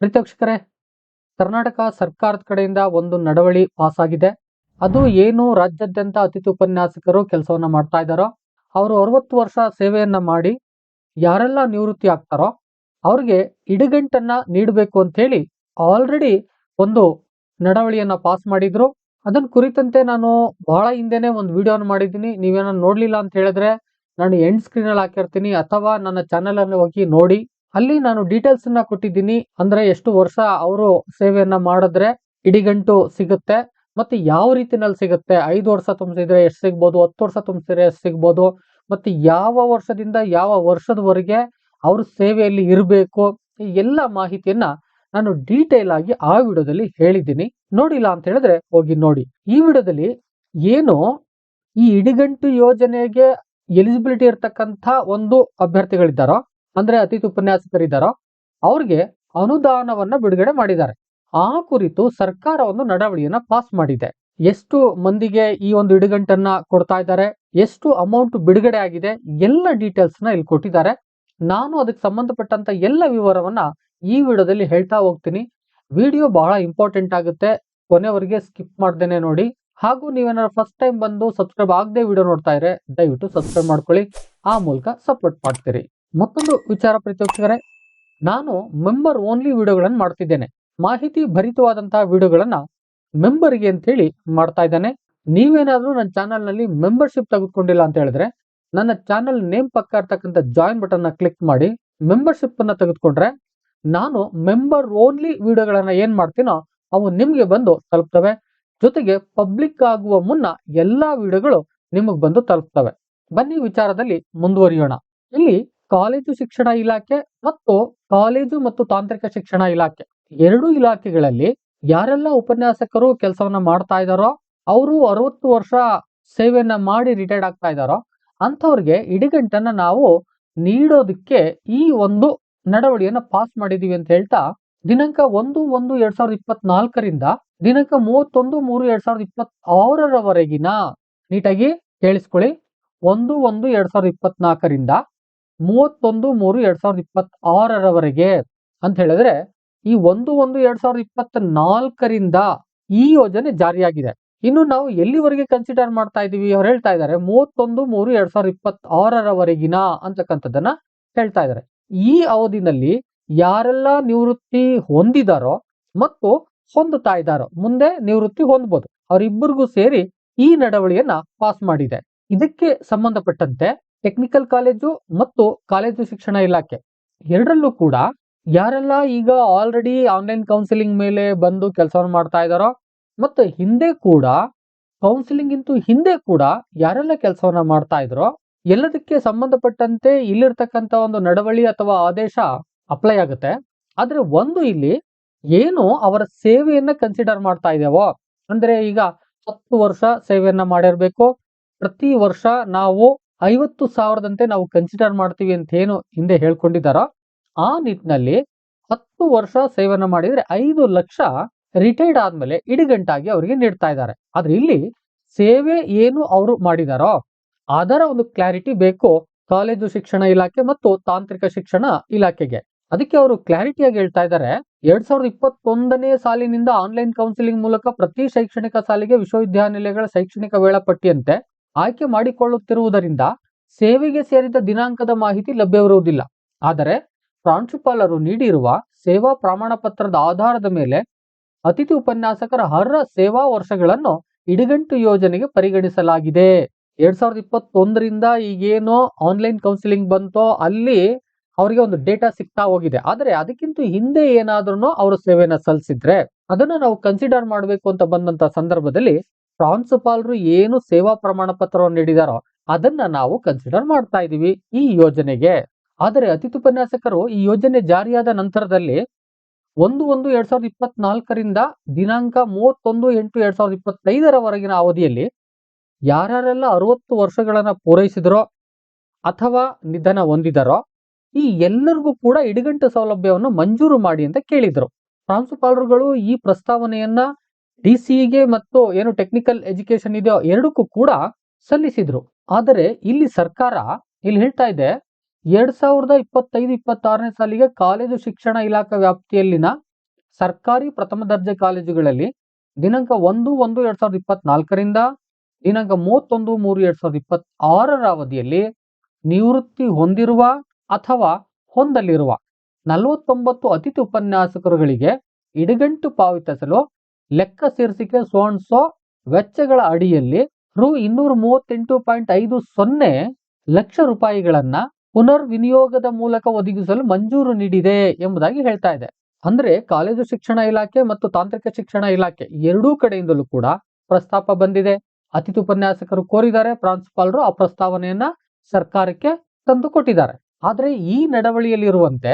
ಪ್ರೀತಿವೀಕ್ಷಕರೇ ಕರ್ನಾಟಕ ಸರ್ಕಾರದ ಕಡೆಯಿಂದ ಒಂದು ನಡವಳಿ ಪಾಸ್ ಆಗಿದೆ ಅದು ಏನು ರಾಜ್ಯಾದ್ಯಂತ ಅತಿಥಿ ಉಪನ್ಯಾಸಕರು ಕೆಲಸವನ್ನ ಮಾಡ್ತಾ ಇದ್ದಾರೋ, ಅವರು ಅರವತ್ತು ವರ್ಷ ಸೇವೆಯನ್ನ ಮಾಡಿ ಯಾರೆಲ್ಲ ನಿವೃತ್ತಿ ಆಗ್ತಾರೋ, ಅವ್ರಿಗೆ ಇಡುಗಂಟನ್ನ ನೀಡಬೇಕು ಅಂತ ಹೇಳಿ ಆಲ್ರೆಡಿ ಒಂದು ನಡವಳಿಯನ್ನ ಪಾಸ್ ಮಾಡಿದ್ರು. ಅದನ್ನ ಕುರಿತಂತೆ ನಾನು ಬಹಳ ಹಿಂದೆನೆ ಒಂದು ವಿಡಿಯೋನ ಮಾಡಿದ್ದೀನಿ. ನೀವೇನೋ ನೋಡ್ಲಿಲ್ಲ ಅಂತ ಹೇಳಿದ್ರೆ ನಾನು ಎಂಡ್ ಸ್ಕ್ರೀನ್ ಅಲ್ಲಿ ಹಾಕಿರ್ತೀನಿ ಅಥವಾ ನನ್ನ ಚಾನೆಲ್ ಅಲ್ಲಿ ಹೋಗಿ ನೋಡಿ. ಅಲ್ಲಿ ನಾನು ಡೀಟೇಲ್ಸ್ ಅನ್ನ ಕೊಟ್ಟಿದ್ದೀನಿ. ಅಂದ್ರೆ ಎಷ್ಟು ವರ್ಷ ಅವರು ಸೇವೆಯನ್ನ ಮಾಡಿದ್ರೆ ಇಡಿಗಂಟು ಸಿಗುತ್ತೆ. ಮತ್ತೆ ಯಾವ ರೀತಿನಲ್ಲಿ ಸಿಗುತ್ತೆ? ಐದು ವರ್ಷ ತುಂಬಿಸಿದ್ರೆ ಎಷ್ಟು ಸಿಗ್ಬೋದು? ಹತ್ತು ವರ್ಷ ತುಂಬಿಸಿದ್ರೆ ಎಷ್ಟು ಸಿಗ್ಬೋದು? ಮತ್ತೆ ಯಾವ ವರ್ಷದಿಂದ ಯಾವ ವರ್ಷದವರೆಗೆ ಅವರು ಸೇವೆಯಲ್ಲಿ ಇರಬೇಕು? ಈ ಎಲ್ಲ ಮಾಹಿತಿಯನ್ನ ನಾನು ಡೀಟೇಲ್ ಆಗಿ ಆ ವಿಡಿಯೋದಲ್ಲಿ ಹೇಳಿದ್ದೀನಿ. ನೋಡಿಲ್ಲ ಅಂತ ಹೇಳಿದ್ರೆ ಹೋಗಿ ನೋಡಿ. ಈ ವಿಡಿಯೋದಲ್ಲಿ ಏನು ಈ ಇಡಿಗಂಟು ಯೋಜನೆಗೆ ಎಲಿಜಿಬಿಲಿಟಿ ಇರತಕ್ಕಂಥ ಒಂದು ಅಭ್ಯರ್ಥಿಗಳಿದ್ದಾರೋ ಅಂದ್ರೆ ಅತಿಥಿ ಉಪನ್ಯಾಸಕರಿದ್ದಾರೋ ಅವ್ರಿಗೆ ಅನುದಾನವನ್ನ ಬಿಡುಗಡೆ ಮಾಡಿದ್ದಾರೆ. ಆ ಕುರಿತು ಸರ್ಕಾರ ಒಂದು ನಡವಳಿಯನ್ನ ಪಾಸ್ ಮಾಡಿದೆ. ಎಷ್ಟು ಮಂದಿಗೆ ಈ ಒಂದು ಇಡುಗಂಟನ್ನ ಕೊಡ್ತಾ ಇದ್ದಾರೆ, ಎಷ್ಟು ಅಮೌಂಟ್ ಬಿಡುಗಡೆ ಆಗಿದೆ, ಎಲ್ಲ ಡೀಟೇಲ್ಸ್ನ ಇಲ್ಲಿ ಕೊಟ್ಟಿದ್ದಾರೆ. ನಾನು ಅದಕ್ಕೆ ಸಂಬಂಧಪಟ್ಟಂತ ಎಲ್ಲ ವಿವರವನ್ನ ಈ ವಿಡಿಯೋದಲ್ಲಿ ಹೇಳ್ತಾ ಹೋಗ್ತೀನಿ. ವಿಡಿಯೋ ಬಹಳ ಇಂಪಾರ್ಟೆಂಟ್ ಆಗುತ್ತೆ. ಕೊನೆವರೆಗೆ ಸ್ಕಿಪ್ ಮಾಡ್ದೇನೆ ನೋಡಿ. ಹಾಗೂ ನೀವೇನಾದ್ರು ಫಸ್ಟ್ ಟೈಮ್ ಬಂದು ಸಬ್ಸ್ಕ್ರೈಬ್ ಆಗದೆ ವಿಡಿಯೋ ನೋಡ್ತಾ ಇದ್ರೆ ದಯವಿಟ್ಟು ಸಬ್ಸ್ಕ್ರೈಬ್ ಮಾಡ್ಕೊಳ್ಳಿ. ಆ ಮೂಲಕ ಸಪೋರ್ಟ್ ಮಾಡ್ತೀರಿ. ಮತ್ತೊಂದು ವಿಚಾರ ಪ್ರೀತಿವೀಕ್ಷಕರೇ, ನಾನು ಮೆಂಬರ್ ಓನ್ಲಿ ವಿಡಿಯೋಗಳನ್ನು ಮಾಡ್ತಿದ್ದೇನೆ. ಮಾಹಿತಿ ಭರಿತವಾದಂತಹ ವಿಡಿಯೋಗಳನ್ನು ಮೆಂಬರ್ಗೆ ಅಂತ ಹೇಳಿ ಮಾಡ್ತಾ ಇದ್ದಾನೆ. ನೀವೇನಾದರೂ ನನ್ನ ಚಾನಲ್ನಲ್ಲಿ ಮೆಂಬರ್ಶಿಪ್ ತೆಗೆದುಕೊಂಡಿಲ್ಲ ಅಂತ ಹೇಳಿದ್ರೆ, ನನ್ನ ಚಾನಲ್ ನೇಮ್ ಪಕ್ಕ ಇರ್ತಕ್ಕಂಥ ಜಾಯಿನ್ ಬಟನ್ ಕ್ಲಿಕ್ ಮಾಡಿ ಮೆಂಬರ್ಶಿಪ್ ಅನ್ನ ತೆಗೆದುಕೊಂಡ್ರೆ, ನಾನು ಮೆಂಬರ್ ಓನ್ಲಿ ವಿಡಿಯೋಗಳನ್ನು ಏನು ಮಾಡ್ತೀನೋ, ಅವು ನಿಮಗೆ ಬಂದು ತಲುಪ್ತವೆ. ಜೊತೆಗೆ ಪಬ್ಲಿಕ್ ಆಗುವ ಮುನ್ನ ಎಲ್ಲಾ ವಿಡಿಯೋಗಳು ನಿಮಗೆ ಬಂದು ತಲುಪ್ತವೆ. ಬನ್ನಿ ವಿಚಾರದಲ್ಲಿ ಮುಂದುವರಿಯೋಣ. ಇಲ್ಲಿ ಕಾಲೇಜು ಶಿಕ್ಷಣ ಇಲಾಖೆ ಮತ್ತು ಕಾಲೇಜು ಮತ್ತು ತಾಂತ್ರಿಕ ಶಿಕ್ಷಣ ಇಲಾಖೆ. ಎರಡು ಇಲಾಖೆಗಳಲ್ಲಿ ಯಾರೆಲ್ಲ ಉಪನ್ಯಾಸಕರು ಕೆಲಸವನ್ನ ಮಾಡ್ತಾ ಇದ್ದಾರೋ ಅವರು ಅರವತ್ತು ವರ್ಷ ಸೇವೆಯನ್ನ ಮಾಡಿ ರಿಟೈರ್ಡ್ ಆಗ್ತಾ ಇದ್ದಾರೋ ಅಂಥವ್ರಿಗೆ ಇಡಿಗಂಟನ್ನ ನಾವು ನೀಡೋದಕ್ಕೆ ಈ ಒಂದು ನಡವಳಿಯನ್ನ ಪಾಸ್ ಮಾಡಿದೀವಿ ಅಂತ ಹೇಳ್ತಾ, ದಿನಾಂಕ ಒಂದು ಒಂದು ಎರಡ್ ಸಾವಿರದ ಇಪ್ಪತ್ನಾಲ್ಕರಿಂದ ದಿನಾಂಕ ಮೂವತ್ತೊಂದು ಮೂರು ಎರಡ್ ಸಾವಿರದ ಇಪ್ಪತ್ ಆರರವರೆಗಿನ ನೀಟಾಗಿ ಕೇಳಿಸ್ಕೊಳ್ಳಿ. ಒಂದು ಒಂದು ಎರಡ್ ಸಾವಿರದ ಇಪ್ಪತ್ನಾಲ್ಕರಿಂದ ಮೂವತ್ತೊಂದು ಮೂರು ಎರಡ್ ಸಾವಿರದ ಇಪ್ಪತ್ತಾರರವರೆಗೆ ಅಂತ ಹೇಳಿದ್ರೆ ಈ ಒಂದು ಒಂದು ಎರಡ್ ಸಾವಿರದ ಇಪ್ಪತ್ತ್ ನಾಲ್ಕರಿಂದ ಈ ಯೋಜನೆ ಜಾರಿಯಾಗಿದೆ. ಇನ್ನು ನಾವು ಎಲ್ಲಿವರೆಗೆ ಕನ್ಸಿಡರ್ ಮಾಡ್ತಾ ಇದೀವಿ ಅವ್ರು ಹೇಳ್ತಾ ಇದ್ದಾರೆ ಮೂವತ್ತೊಂದು ಮೂರು ಎರಡ್ ಸಾವಿರದ ಇಪ್ಪತ್ತಾರರವರೆಗಿನ ಅಂತಕ್ಕಂಥದ್ದನ್ನ ಹೇಳ್ತಾ ಇದ್ದಾರೆ ಈ ಅವಧಿನಲ್ಲಿ ಯಾರೆಲ್ಲ ನಿವೃತ್ತಿ ಹೊಂದಿದಾರೋ ಮತ್ತು ಹೊಂದುತ್ತಾ ಇದ್ದಾರೋ, ಮುಂದೆ ನಿವೃತ್ತಿ ಹೊಂದಬಹುದು ಅವರಿಬ್ಬರಿಗೂ ಸೇರಿ ಈ ನಡವಳಿಯನ್ನ ಪಾಸ್ ಮಾಡಿದೆ. ಇದಕ್ಕೆ ಸಂಬಂಧಪಟ್ಟಂತೆ ಟೆಕ್ನಿಕಲ್ ಕಾಲೇಜು ಮತ್ತು ಕಾಲೇಜು ಶಿಕ್ಷಣ ಇಲಾಖೆ. ಎರಡರಲ್ಲೂ ಕೂಡ ಯಾರೆಲ್ಲ ಈಗ ಆಲ್ರೆಡಿ ಆನ್ಲೈನ್ ಕೌನ್ಸಿಲಿಂಗ್ ಮೇಲೆ ಬಂದು ಕೆಲಸವನ್ನು ಮಾಡ್ತಾ ಇದ್ದಾರೋ ಮತ್ತು ಹಿಂದೆ ಕೂಡ ಕೌನ್ಸಿಲಿಂಗ್ ಇಂತೂ ಹಿಂದೆ ಕೂಡ ಯಾರೆಲ್ಲ ಕೆಲಸವನ್ನ ಮಾಡ್ತಾ ಇದ್ರೋ ಎಲ್ಲದಕ್ಕೆ ಸಂಬಂಧಪಟ್ಟಂತೆ ಇಲ್ಲಿರ್ತಕ್ಕಂಥ ಒಂದು ನಡವಳಿ ಅಥವಾ ಆದೇಶ ಅಪ್ಲೈ ಆಗುತ್ತೆ. ಆದರೆ ಒಂದು ಇಲ್ಲಿ ಏನು ಅವರ ಸೇವೆಯನ್ನ ಕನ್ಸಿಡರ್ ಮಾಡ್ತಾ ಇದ್ದೇವೋ ಅಂದ್ರೆ ಈಗ ಹತ್ತು ವರ್ಷ ಸೇವೆಯನ್ನ ಮಾಡಿರ್ಬೇಕು. ಪ್ರತಿ ವರ್ಷ ನಾವು ಐವತ್ತು ಸಾವಿರದಂತೆ ನಾವು ಕನ್ಸಿಡರ್ ಮಾಡ್ತೀವಿ ಅಂತ ಏನು ಹಿಂದೆ ಹೇಳ್ಕೊಂಡಿದ್ದಾರೋ, ಆ ನಿಟ್ಟಿನಲ್ಲಿ ಹತ್ತು ವರ್ಷ ಸೇವೆಯನ್ನ ಮಾಡಿದ್ರೆ ಐದು ಲಕ್ಷ ರಿಟೈರ್ಡ್ ಆದ್ಮೇಲೆ ಇಡಿಗಂಟಾಗಿ ಅವರಿಗೆ ನೀಡ್ತಾ ಇದ್ದಾರೆ. ಆದ್ರೆ ಇಲ್ಲಿ ಸೇವೆ ಏನು ಅವರು ಮಾಡಿದಾರೋ, ಅದರ ಒಂದು ಕ್ಲಾರಿಟಿ ಬೇಕು ಕಾಲೇಜು ಶಿಕ್ಷಣ ಇಲಾಖೆ ಮತ್ತು ತಾಂತ್ರಿಕ ಶಿಕ್ಷಣ ಇಲಾಖೆಗೆ. ಅದಕ್ಕೆ ಅವರು ಕ್ಲಾರಿಟಿಯಾಗಿ ಹೇಳ್ತಾ ಇದ್ದಾರೆ, ಎರಡ್ ಸಾವಿರದ ಇಪ್ಪತ್ತೊಂದನೇ ಸಾಲಿನಿಂದ ಆನ್ಲೈನ್ ಕೌನ್ಸಿಲಿಂಗ್ ಮೂಲಕ ಪ್ರತಿ ಶೈಕ್ಷಣಿಕ ಸಾಲಿಗೆ ವಿಶ್ವವಿದ್ಯಾನಿಲಯಗಳ ಶೈಕ್ಷಣಿಕ ವೇಳಾಪಟ್ಟಿಯಂತೆ ಆಯ್ಕೆ ಮಾಡಿಕೊಳ್ಳುತ್ತಿರುವುದರಿಂದ ಸೇವೆಗೆ ಸೇರಿದ ದಿನಾಂಕದ ಮಾಹಿತಿ ಲಭ್ಯವಿರುವುದಿಲ್ಲ. ಆದರೆ ಪ್ರಾಂಶುಪಾಲರು ನೀಡಿರುವ ಸೇವಾ ಪ್ರಮಾಣ ಪತ್ರದ ಆಧಾರದ ಮೇಲೆ ಅತಿಥಿ ಉಪನ್ಯಾಸಕರ ಅರ್ಹ ಸೇವಾ ವರ್ಷಗಳನ್ನು ಇಡಿಗಂಟು ಯೋಜನೆಗೆ ಪರಿಗಣಿಸಲಾಗಿದೆ. ಎರಡ್ ಸಾವಿರದ ಇಪ್ಪತ್ತೊಂದರಿಂದ ಈಗೇನೋ ಆನ್ಲೈನ್ ಕೌನ್ಸಿಲಿಂಗ್ ಬಂತೋ ಅಲ್ಲಿ ಅವರಿಗೆ ಒಂದು ಡೇಟಾ ಸಿಗ್ತಾ ಹೋಗಿದೆ. ಆದರೆ ಅದಕ್ಕಿಂತ ಹಿಂದೆ ಏನಾದ್ರೂ ಅವರು ಸೇವೆಯನ್ನ ಸಲ್ಲಿಸಿದ್ರೆ ಅದನ್ನ ನಾವು ಕನ್ಸಿಡರ್ ಮಾಡಬೇಕು ಅಂತ ಬಂದಂತ ಸಂದರ್ಭದಲ್ಲಿ ಪ್ರಾಂಶುಪಾಲರು ಏನು ಸೇವಾ ಪ್ರಮಾಣ ಪತ್ರವನ್ನು ನೀಡಿದಾರೋ ಅದನ್ನ ನಾವು ಕನ್ಸಿಡರ್ ಮಾಡ್ತಾ ಇದೀವಿ ಈ ಯೋಜನೆಗೆ. ಆದರೆ ಅತಿಥಿ ಉಪನ್ಯಾಸಕರು ಈ ಯೋಜನೆ ಜಾರಿಯಾದ ನಂತರದಲ್ಲಿ ಒಂದು ಒಂದು ಎರಡ್ ಸಾವಿರದ ಇಪ್ಪತ್ನಾಲ್ಕರಿಂದ ದಿನಾಂಕ ಮೂವತ್ತೊಂದು ಎಂಟು ಎರಡ್ ಸಾವಿರದ ಇಪ್ಪತ್ತೈದರವರೆಗಿನ ಅವಧಿಯಲ್ಲಿ ಯಾರ್ಯಾರೆಲ್ಲ ಅರವತ್ತು ವರ್ಷಗಳನ್ನ ಪೂರೈಸಿದರೋ ಅಥವಾ ನಿಧನ ಹೊಂದಿದರೋ ಈ ಎಲ್ಲರಿಗೂ ಕೂಡ ಇಡಿಗಂಟು ಸೌಲಭ್ಯವನ್ನು ಮಂಜೂರು ಮಾಡಿ ಅಂತ ಕೇಳಿದ್ರು. ಪ್ರಾಂಶುಪಾಲರುಗಳು ಈ ಪ್ರಸ್ತಾವನೆಯನ್ನ ಡಿ ಗೆ ಮತ್ತು ಏನು ಟೆಕ್ನಿಕಲ್ ಎಜುಕೇಶನ್ ಇದೆಯೋ ಎರಡಕ್ಕೂ ಕೂಡ ಸಲ್ಲಿಸಿದ್ರು. ಆದರೆ ಇಲ್ಲಿ ಸರ್ಕಾರ ಇಲ್ಲಿ ಹೇಳ್ತಾ ಇದೆ, ಎರಡ್ ಸಾವಿರದ ಇಪ್ಪತ್ತೈದು, ಇಪ್ಪತ್ತಾರನೇ ಸಾಲಿಗೆ ಕಾಲೇಜು ಶಿಕ್ಷಣ ಇಲಾಖೆ ವ್ಯಾಪ್ತಿಯಲ್ಲಿನ ಸರ್ಕಾರಿ ಪ್ರಥಮ ದರ್ಜೆ ಕಾಲೇಜುಗಳಲ್ಲಿ ದಿನಾಂಕ ಒಂದು ಒಂದು, ಎರಡ್ ಸಾವಿರದ ಇಪ್ಪತ್ನಾಲ್ಕರಿಂದ ದಿನಾಂಕ ಮೂವತ್ತೊಂದು, ಮೂರು, ಎರಡ್ ಸಾವಿರದ ಇಪ್ಪತ್ತಾರರ ಅವಧಿಯಲ್ಲಿ ನಿವೃತ್ತಿ ಹೊಂದಿರುವ ಅಥವಾ ಹೊಂದಲಿರುವ ನಲವತ್ತೊಂಬತ್ತು ಅತಿಥಿ ಉಪನ್ಯಾಸಕರುಗಳಿಗೆ ಇಡಗಂಟು ಪಾವತಿಸಲು ಲೆಕ್ಕ ಸೇರಿಸಿಕೆ ಸೋನ್ಸೋ ವೆಚ್ಚಗಳ ಅಡಿಯಲ್ಲಿ ರು ಇನ್ನೂರ ಮೂವತ್ತೆಂಟು ಪಾಯಿಂಟ್ ಐದು ಸೊನ್ನೆ ಲಕ್ಷ ರೂಪಾಯಿಗಳನ್ನ ಪುನರ್ ವಿನಿಯೋಗದ ಮೂಲಕ ಒದಗಿಸಲು ಮಂಜೂರು ನೀಡಿದೆ ಎಂಬುದಾಗಿ ಹೇಳ್ತಾ ಇದೆ. ಅಂದ್ರೆ ಕಾಲೇಜು ಶಿಕ್ಷಣ ಇಲಾಖೆ ಮತ್ತು ತಾಂತ್ರಿಕ ಶಿಕ್ಷಣ ಇಲಾಖೆ ಎರಡೂ ಕಡೆಯಿಂದಲೂ ಕೂಡ ಪ್ರಸ್ತಾಪ ಬಂದಿದೆ. ಅತಿಥಿ ಉಪನ್ಯಾಸಕರು ಕೋರಿದ್ದಾರೆ, ಪ್ರಾಂಶುಪಾಲರು ಆ ಪ್ರಸ್ತಾವನೆಯನ್ನ ಸರ್ಕಾರಕ್ಕೆ ತಂದು ಕೊಟ್ಟಿದ್ದಾರೆ ಆದ್ರೆ ಈ ನಡವಳಿಯಲ್ಲಿರುವಂತೆ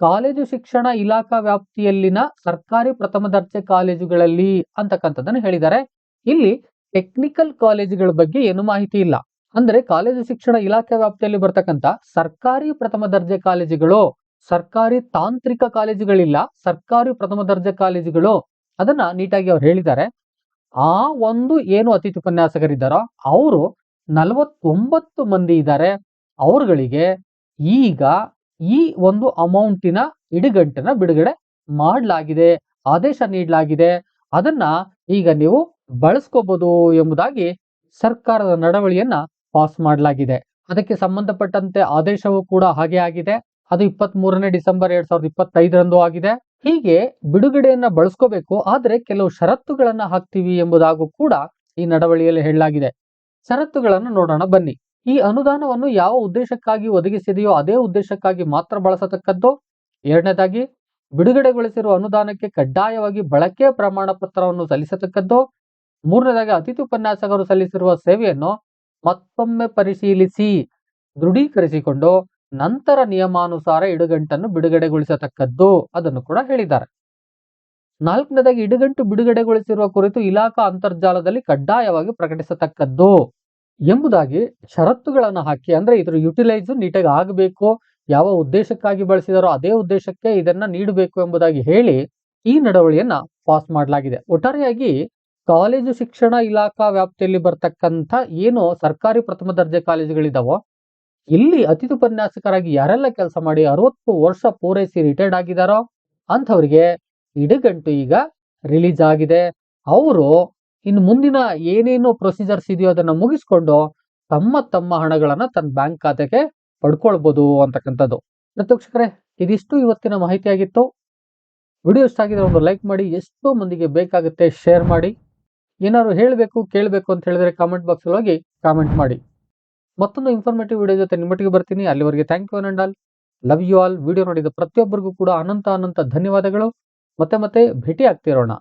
ಕಾಲೇಜು ಶಿಕ್ಷಣ ಇಲಾಖಾ ವ್ಯಾಪ್ತಿಯಲ್ಲಿನ ಸರ್ಕಾರಿ ಪ್ರಥಮ ದರ್ಜೆ ಕಾಲೇಜುಗಳಲ್ಲಿ ಅಂತಕ್ಕಂಥದ್ದನ್ನು ಹೇಳಿದ್ದಾರೆ. ಇಲ್ಲಿ ಟೆಕ್ನಿಕಲ್ ಕಾಲೇಜುಗಳ ಬಗ್ಗೆ ಏನು ಮಾಹಿತಿ ಇಲ್ಲ. ಅಂದ್ರೆ ಕಾಲೇಜು ಶಿಕ್ಷಣ ಇಲಾಖೆ ವ್ಯಾಪ್ತಿಯಲ್ಲಿ ಬರ್ತಕ್ಕಂಥ ಸರ್ಕಾರಿ ಪ್ರಥಮ ದರ್ಜೆ ಕಾಲೇಜುಗಳು, ಸರ್ಕಾರಿ ತಾಂತ್ರಿಕ ಕಾಲೇಜುಗಳಿಲ್ಲ, ಸರ್ಕಾರಿ ಪ್ರಥಮ ದರ್ಜೆ ಕಾಲೇಜುಗಳು, ಅದನ್ನ ನೀಟಾಗಿ ಅವ್ರು ಹೇಳಿದ್ದಾರೆ. ಆ ಒಂದು ಏನು ಅತಿಥಿ ಉಪನ್ಯಾಸಕರಿದ್ದಾರೋ, ಅವರು ನಲವತ್ತೊಂಬತ್ತು ಮಂದಿ ಇದ್ದಾರೆ. ಅವರುಗಳಿಗೆ ಈಗ ಈ ಒಂದು ಅಮೌಂಟಿನ ಇಡುಗಂಟನ್ನ ಬಿಡುಗಡೆ ಮಾಡಲಾಗಿದೆ, ಆದೇಶ ನೀಡಲಾಗಿದೆ. ಅದನ್ನ ಈಗ ನೀವು ಬಳಸ್ಕೋಬಹುದು ಎಂಬುದಾಗಿ ಸರ್ಕಾರದ ನಡವಳಿಯನ್ನ ಪಾಸ್ ಮಾಡಲಾಗಿದೆ. ಅದಕ್ಕೆ ಸಂಬಂಧಪಟ್ಟಂತೆ ಆದೇಶವೂ ಕೂಡ ಹಾಗೆ ಆಗಿದೆ. ಅದು ಇಪ್ಪತ್ತ್ ಮೂರನೇ ಡಿಸೆಂಬರ್ ಎರಡ್ ಸಾವಿರದ ಇಪ್ಪತ್ತೈದರಂದು ಆಗಿದೆ. ಹೀಗೆ ಬಿಡುಗಡೆಯನ್ನ ಬಳಸ್ಕೋಬೇಕು, ಆದ್ರೆ ಕೆಲವು ಷರತ್ತುಗಳನ್ನ ಹಾಕ್ತೀವಿ ಎಂಬುದಾಗೂ ಕೂಡ ಈ ನಡವಳಿಯಲ್ಲಿ ಹೇಳಲಾಗಿದೆ. ಷರತ್ತುಗಳನ್ನು ನೋಡೋಣ ಬನ್ನಿ. ಈ ಅನುದಾನವನ್ನು ಯಾವ ಉದ್ದೇಶಕ್ಕಾಗಿ ಒದಗಿಸಿದೆಯೋ ಅದೇ ಉದ್ದೇಶಕ್ಕಾಗಿ ಮಾತ್ರ ಬಳಸತಕ್ಕದ್ದು. ಎರಡನೇದಾಗಿ, ಬಿಡುಗಡೆಗೊಳಿಸಿರುವ ಅನುದಾನಕ್ಕೆ ಕಡ್ಡಾಯವಾಗಿ ಬಳಕೆ ಪ್ರಮಾಣ ಪತ್ರವನ್ನು ಸಲ್ಲಿಸತಕ್ಕದ್ದು. ಮೂರನೇದಾಗಿ, ಅತಿಥಿ ಉಪನ್ಯಾಸಕರು ಸಲ್ಲಿಸಿರುವ ಸೇವೆಯನ್ನು ಮತ್ತೊಮ್ಮೆ ಪರಿಶೀಲಿಸಿ, ದೃಢೀಕರಿಸಿಕೊಂಡು ನಂತರ ನಿಯಮಾನುಸಾರ ಇಡುಗಂಟನ್ನು ಬಿಡುಗಡೆಗೊಳಿಸತಕ್ಕದ್ದು ಅದನ್ನು ಕೂಡ ಹೇಳಿದ್ದಾರೆ. ನಾಲ್ಕನೇದಾಗಿ, ಇಡುಗಂಟು ಬಿಡುಗಡೆಗೊಳಿಸಿರುವ ಕುರಿತು ಇಲಾಖಾ ಅಂತರ್ಜಾಲದಲ್ಲಿ ಕಡ್ಡಾಯವಾಗಿ ಪ್ರಕಟಿಸತಕ್ಕದ್ದು. ಎಂಬುದಾಗಿ ಷರತ್ತುಗಳನ್ನು ಹಾಕಿ, ಅಂದ್ರೆ ಇದ್ರ ಯುಟಿಲೈಸ್ ನೀಟಾಗಿ ಆಗಬೇಕು, ಯಾವ ಉದ್ದೇಶಕ್ಕಾಗಿ ಬಳಸಿದಾರೋ ಅದೇ ಉದ್ದೇಶಕ್ಕೆ ಇದನ್ನ ನೀಡಬೇಕು ಎಂಬುದಾಗಿ ಹೇಳಿ ಈ ನಡವಳಿಯನ್ನ ಪಾಸ್ ಮಾಡಲಾಗಿದೆ. ಒಟ್ಟಾರೆಯಾಗಿ ಕಾಲೇಜು ಶಿಕ್ಷಣ ಇಲಾಖಾ ವ್ಯಾಪ್ತಿಯಲ್ಲಿ ಬರ್ತಕ್ಕಂಥ ಏನು ಸರ್ಕಾರಿ ಪ್ರಥಮ ದರ್ಜೆ ಕಾಲೇಜುಗಳಿದಾವೋ, ಇಲ್ಲಿ ಅತಿಥಿ ಉಪನ್ಯಾಸಕರಾಗಿ ಯಾರೆಲ್ಲ ಕೆಲಸ ಮಾಡಿ ಅರವತ್ತು ವರ್ಷ ಪೂರೈಸಿ ರಿಟೈರ್ಡ್ ಆಗಿದಾರೋ, ಅಂಥವ್ರಿಗೆ ಇಡಗಂಟು ಈಗ ರಿಲೀಸ್ ಆಗಿದೆ. ಅವರು ಇನ್ನು ಮುಂದಿನ ಏನೇನು ಪ್ರೊಸೀಜರ್ಸ್ ಇದೆಯೋ ಅದನ್ನ ಮುಗಿಸ್ಕೊಂಡು ತಮ್ಮ ತಮ್ಮ ಹಣಗಳನ್ನ ತನ್ನ ಬ್ಯಾಂಕ್ ಖಾತೆಗೆ ಪಡ್ಕೊಳ್ಬೋದು ಅಂತಕ್ಕಂಥದ್ದು. ಪ್ರತ್ಯಕ್ಷಕರೇ ಇದಿಷ್ಟು ಇವತ್ತಿನ ಮಾಹಿತಿಯಾಗಿತ್ತು. ವಿಡಿಯೋ ಇಷ್ಟ ಆಗಿದ್ರೆ ಒಂದು ಲೈಕ್ ಮಾಡಿ, ಎಷ್ಟೋ ಮಂದಿಗೆ ಬೇಕಾಗುತ್ತೆ ಶೇರ್ ಮಾಡಿ. ಏನಾದ್ರು ಹೇಳಬೇಕು, ಕೇಳಬೇಕು ಅಂತ ಹೇಳಿದ್ರೆ ಕಾಮೆಂಟ್ ಬಾಕ್ಸ್ ಹೋಗಿ ಕಾಮೆಂಟ್ ಮಾಡಿ. ಮತ್ತೊಂದು ಇನ್ಫಾರ್ಮೇಟಿವ್ ವಿಡಿಯೋ ಜೊತೆ ನಿಮ್ಮೊಟ್ಟಿಗೆ ಬರ್ತೀನಿ. ಅಲ್ಲಿವರೆಗೆ thank you all love you all video ನೋಡಿದ ಪ್ರತಿಯೊಬ್ಬರಿಗೂ ಕೂಡ ಅನಂತ ಅನಂತ ಧನ್ಯವಾದಗಳು. ಮತ್ತೆ ಮತ್ತೆ ಭೇಟಿ ಆಗ್ತಿರೋಣ